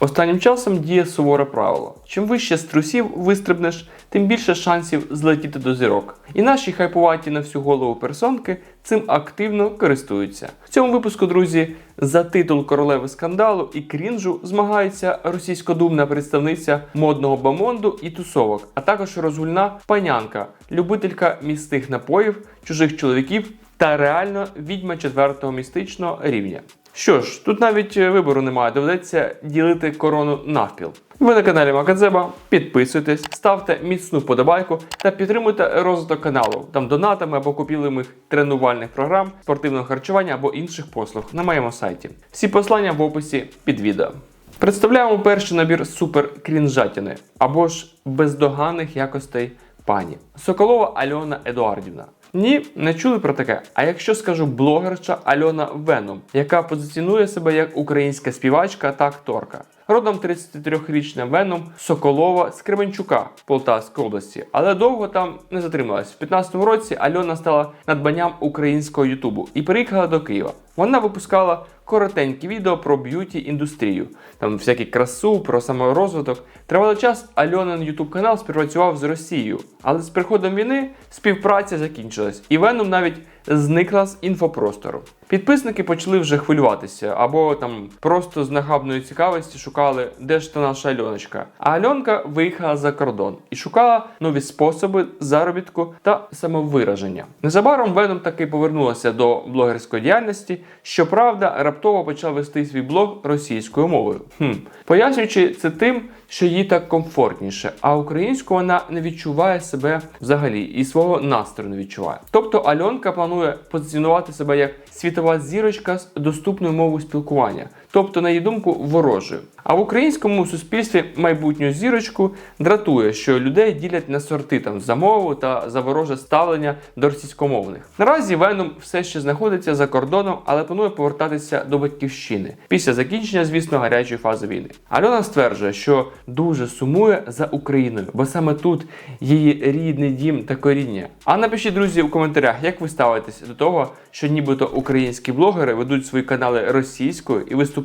Останнім часом діє суворе правило: чим вище з трусів вистрибнеш, тим більше шансів злетіти до зірок. І наші хайпуваті на всю голову персонки цим активно користуються. В цьому випуску, друзі, за титул королеви скандалу і крінжу змагається російськодумна представниця модного бамонду і тусовок, а також розгульна панянка, любителька містих напоїв, чужих чоловіків та реально відьма четвертого містичного рівня. Що ж, тут навіть е, вибору немає, доведеться ділити корону навпіл. Ви на каналі Макадзеба, підписуйтесь, ставте міцну подобайку та підтримуйте розвиток каналу там донатами або купівлями тренувальних програм, спортивного харчування або інших послуг на моєму сайті. Всі послання в описі під відео. Представляємо перший набір супер крінжатіни або ж бездоганних якостей пані Соколова Альона Едуардівна. Ні, не чули про таке. А якщо скажу блогерша Альона Веном, яка позиціонує себе як українська співачка та акторка. Родом 33-річна Веном Соколова з Кременчука Полтавської області, але довго там не затрималась. В 15-му році Альона стала надбанням українського Ютубу і переїхала до Києва. Вона випускала коротенькі відео про б'юті індустрію, там всякі красу, про саморозвиток. Тривалий час Альонин Ютуб канал співпрацював з Росією, але з приходом війни співпраця закінчилась, і Веном навіть зникла з інфопростору. Підписники почали вже хвилюватися, або там просто з нахабної цікавості шукали, де ж та наша Альоночка. А Альонка виїхала за кордон і шукала нові способи заробітку та самовираження. Незабаром Веном таки повернулася до блогерської діяльності. Щоправда, раптово почав вести свій блог російською мовою. Хм. Пояснюючи це тим, що їй так комфортніше, а українську вона не відчуває себе взагалі і свого настрою не відчуває. Тобто Альонка планує позиціонувати себе як світова зірочка з доступною мовою спілкування, тобто, на її думку, ворожою. А в українському суспільстві майбутню зірочку дратує, що людей ділять на сорти там за мову та за вороже ставлення до російськомовних. Наразі Веном все ще знаходиться за кордоном, але планує повертатися до батьківщини після закінчення, звісно, гарячої фази війни. Альона стверджує, що дуже сумує за Україною, бо саме тут її рідний дім та коріння. А напишіть, друзі, у коментарях, як ви ставитесь до того, що нібито українські блогери ведуть свої канали російською і виступають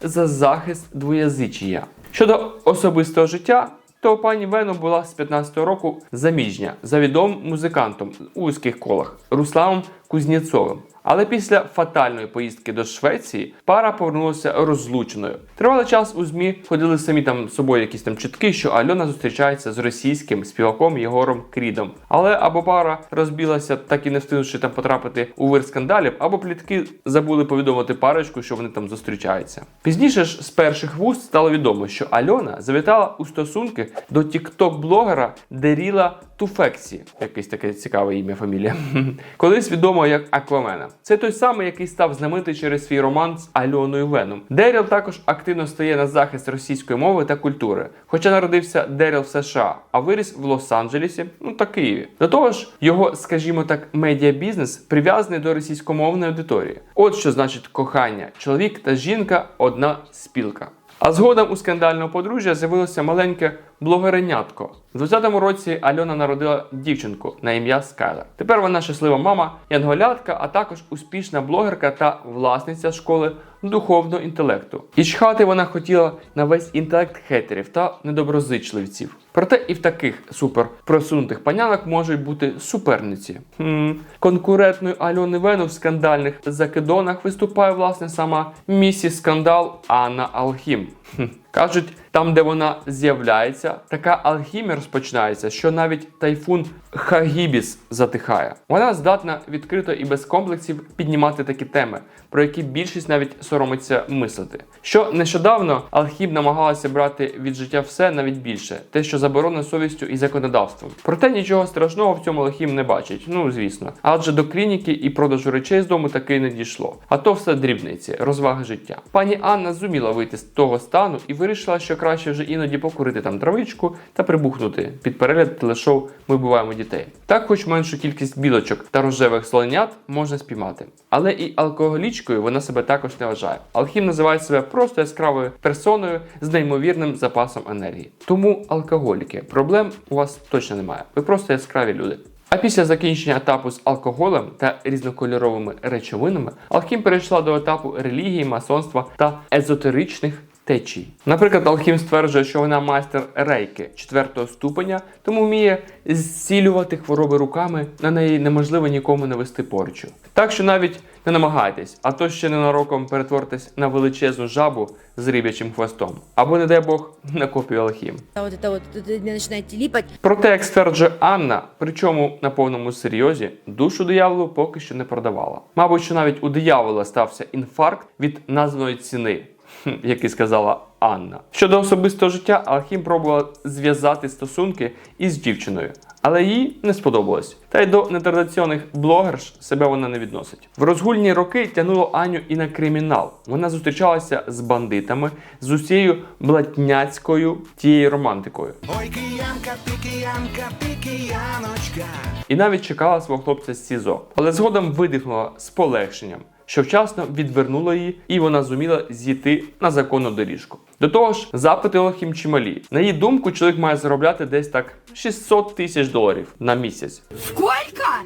за захист двоязичія. Щодо особистого життя. То пані Вено була з 15-го року заміжня за відомим музикантом у вузьких колах Руславом Кузнєцовим. Але після фатальної поїздки до Швеції пара повернулася розлученою. Тривалий час у ЗМІ ходили самі там з собою якісь там чутки, що Альона зустрічається з російським співаком Єгором Крідом. Але або пара розбілася, так і не встигнувши там потрапити у вир скандалів, або плітки забули повідомити парочку, що вони там зустрічаються. Пізніше ж з перших вуст стало відомо, що Альона завітала у стосунки до тікток-блогера Деріла Туфексі, якесь таке цікаве ім'я фамілія. Колись відомо як Аквамена. Це той самий, який став знаменитий через свій роман з Альоною Веном. Деріл також активно стає на захист російської мови та культури. Хоча народився Деріл в США, а виріс в Лос-Анджелесі, ну та Києві. До того ж, його, скажімо так, медіабізнес прив'язаний до російськомовної аудиторії. От що значить кохання: чоловік та жінка одна спілка. А згодом у скандального подружжя з'явилося маленьке блогеренятко. У 20-му році Альона народила дівчинку на ім'я Скайлер. Тепер вона щаслива мама, янголятка, а також успішна блогерка та власниця школи духовного інтелекту. І чхати вона хотіла на весь інтелект хейтерів та недоброзичливців. Проте і в таких супер просунутих панянок можуть бути суперниці. Хм. Конкурентною Альони Вену в скандальних закидонах виступає власне сама місіс скандал Анна Алхім. Хм. Кажуть, там, де вона з'являється, така алхімія розпочинається, що навіть тайфун Хагібіс затихає. Вона здатна відкрито і без комплексів піднімати такі теми, про які більшість навіть соромиться мислити. Що нещодавно Алхім намагалася брати від життя все навіть більше, те, що заборонено совістю і законодавством. Проте нічого страшного в цьому Алхім не бачить. Ну звісно, адже до клініки і продажу речей з дому таки не дійшло. А то все дрібниці, розваги життя. Пані Анна зуміла вийти з того стану і вирішила, що краще вже іноді покурити там травичку та прибухнути під перегляд телешоу Ми буваємо дітей. Так, хоч меншу кількість білочок та рожевих слонят можна спіймати. Але і алкоголічкою вона себе також не вважає. Алхім називає себе просто яскравою персоною з неймовірним запасом енергії. Тому алкоголіки, проблем у вас точно немає. Ви просто яскраві люди. А після закінчення етапу з алкоголем та різнокольоровими речовинами, Алхім перейшла до етапу релігії, масонства та езотеричних течій. Наприклад, Алхім стверджує, що вона майстер рейки четвертого ступеня, тому вміє зцілювати хвороби руками, на неї неможливо нікому навести порчу. Так що навіть не намагайтесь, а то ще ненароком перетворитесь на величезну жабу з риб'ячим хвостом. Або, не дай Бог, на копію Алхім. А это вот, это начинаете липать. Проте, як стверджує Анна, причому на повному серйозі, душу дияволу поки що не продавала. Мабуть, що навіть у диявола стався інфаркт від названої ціни, хм, як і сказала Анна. Щодо особистого життя, Алхім пробувала зв'язати стосунки із дівчиною. Але їй не сподобалось. Та й до нетрадиційних блогерш себе вона не відносить. В розгульні роки тягнуло Аню і на кримінал. Вона зустрічалася з бандитами, з усією блатняцькою тією романтикою. Ой, киянка, ти киянка, ти кияночка. і навіть чекала свого хлопця з СІЗО. Але згодом видихнула з полегшенням, що вчасно відвернуло її, і вона зуміла зійти на законну доріжку. До того ж, запити Олохім чималі. На її думку, чоловік має заробляти десь так 600 тисяч доларів на місяць, Сколько?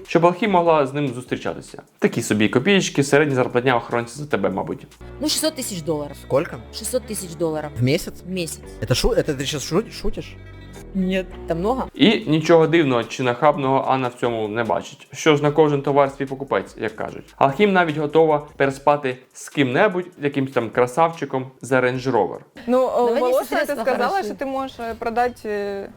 щоб Алхім могла з ним зустрічатися. Такі собі копієчки, середня зарплатня охоронця за тебе, мабуть. Ну, 600 тысяч долларов. Сколько? 600 тысяч долларов В месяц? в месяц. Это, шу... это ты сейчас шутишь? Нет. Это много? І нічого дивного чи нахабного Анна в цьому не бачить. Що ж на кожен товар свій покупець, як кажуть. Алхім навіть готова переспати з ким-небудь, якимсь там красавчиком за Range Rover. Ну, э, Давай Волошина, средства ты сказала, хороши. что ты можешь э, продать э,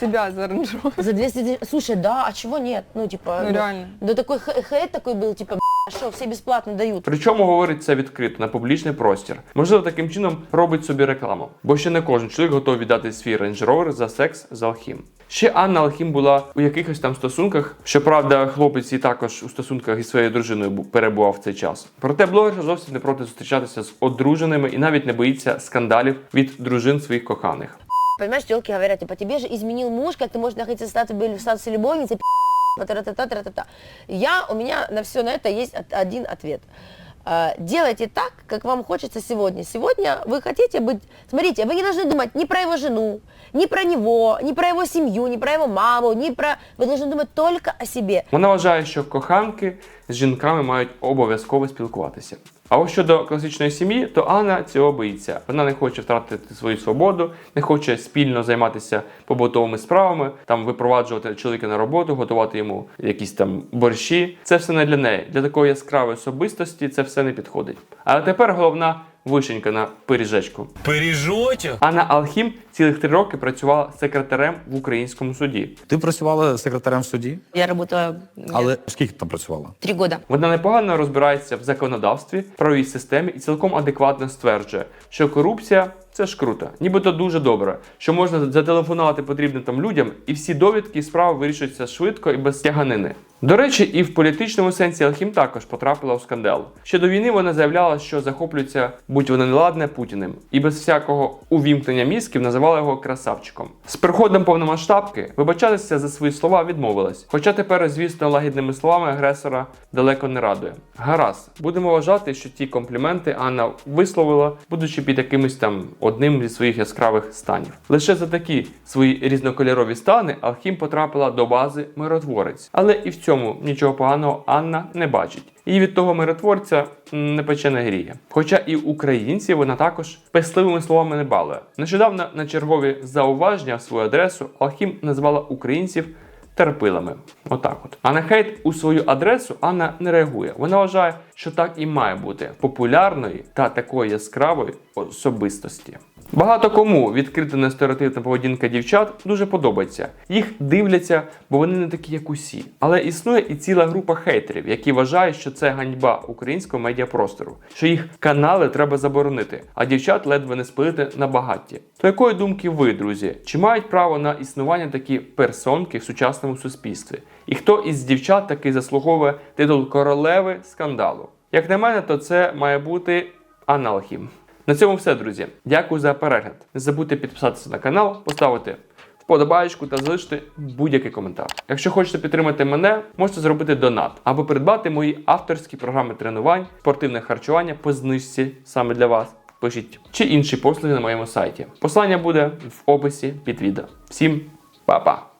себя за Range Rover. За 200 тысяч. Слушай, да, а чего нет? Ну, типа... Ну, реально. Да такой хе- хейт такой был, типа, «Б***ь, что, все бесплатно дают. Причому говорить це відкрито на публічний простір. Можливо, таким чином робить собі рекламу, бо ще не кожен чоловік готовий віддати свій Range Rover за секс з Алхім. Ще Анна Алхім була у якихось там стосунках. Щоправда, хлопець і також у стосунках із своєю дружиною перебував в цей час. Проте блогерша зовсім не проти зустрічатися з одруженими і навіть не боїться скандалів від дружин своїх коханих. Понимаешь, телки говорят, типа, тебе же изменил муж, как ты можешь находиться в статусе, в статусе любовницы. Я, у меня на все на это есть от- один ответ. А, Делайте так, как вам хочется сегодня. Сегодня вы хотите быть... Смотрите, вы не должны думать ни про его жену, ни про него, ни про его семью, ни про его маму, ни про... Вы должны думать только о себе. Вона вважає, що коханки з жінками мають обов'язково спілкуватися. А ось щодо класичної сім'ї, то Анна цього боїться. Вона не хоче втратити свою свободу, не хоче спільно займатися побутовими справами, там випроваджувати чоловіка на роботу, готувати йому якісь там борщі. Це все не для неї. Для такої яскравої особистості це все не підходить. Але тепер головна вишенька на пиріжечку. Пиріжочок. Анна Алхім цілих три роки працювала секретарем в українському суді. Ти працювала секретарем в суді, Я работала але скільки там працювала? три года. Вона непогано розбирається в законодавстві, правовій системі і цілком адекватно стверджує, що корупція це ж круто, нібито дуже добре, що можна зателефонувати потрібним там людям, і всі довідки і справи вирішуються швидко і без тяганини. До речі, і в політичному сенсі Алхім також потрапила у скандал. Ще до війни вона заявляла, що захоплюється, будь воно неладне, Путіним, і без всякого увімкнення мізків називала його красавчиком. З приходом повномасштабки вибачатися за свої слова відмовилась. Хоча тепер, звісно, лагідними словами агресора далеко не радує. Гаразд, будемо вважати, що ті компліменти Анна висловила, будучи під якимось там одним зі своїх яскравих станів. Лише за такі свої різнокольорові стани Алхім потрапила до бази миротворець, але і в цьому нічого поганого Анна не бачить. І від того миротворця не пече не гріє. Хоча і українців вона також песливими словами не балує. Нещодавно на чергові зауваження в свою адресу Алхім назвала українців терпилами. Отак от. А на хейт у свою адресу Анна не реагує. Вона вважає, що так і має бути популярної та такої яскравої особистості. Багато кому відкрита нестереотипна поведінка дівчат дуже подобається. Їх дивляться, бо вони не такі, як усі. Але існує і ціла група хейтерів, які вважають, що це ганьба українського медіапростору, що їх канали треба заборонити, а дівчат ледве не спилити на багатті. То якої думки ви, друзі? Чи мають право на існування такі персонки в сучасному суспільстві? І хто із дівчат таки заслуговує титул королеви скандалу? Як на мене, то це має бути аналхім. На цьому все, друзі. Дякую за перегляд. Не забудьте підписатися на канал, поставити вподобаєчку та залишити будь-який коментар. Якщо хочете підтримати мене, можете зробити донат або придбати мої авторські програми тренувань, спортивне харчування по знижці саме для вас. Пишіть чи інші послуги на моєму сайті. Посилання буде в описі під відео. Всім па-па!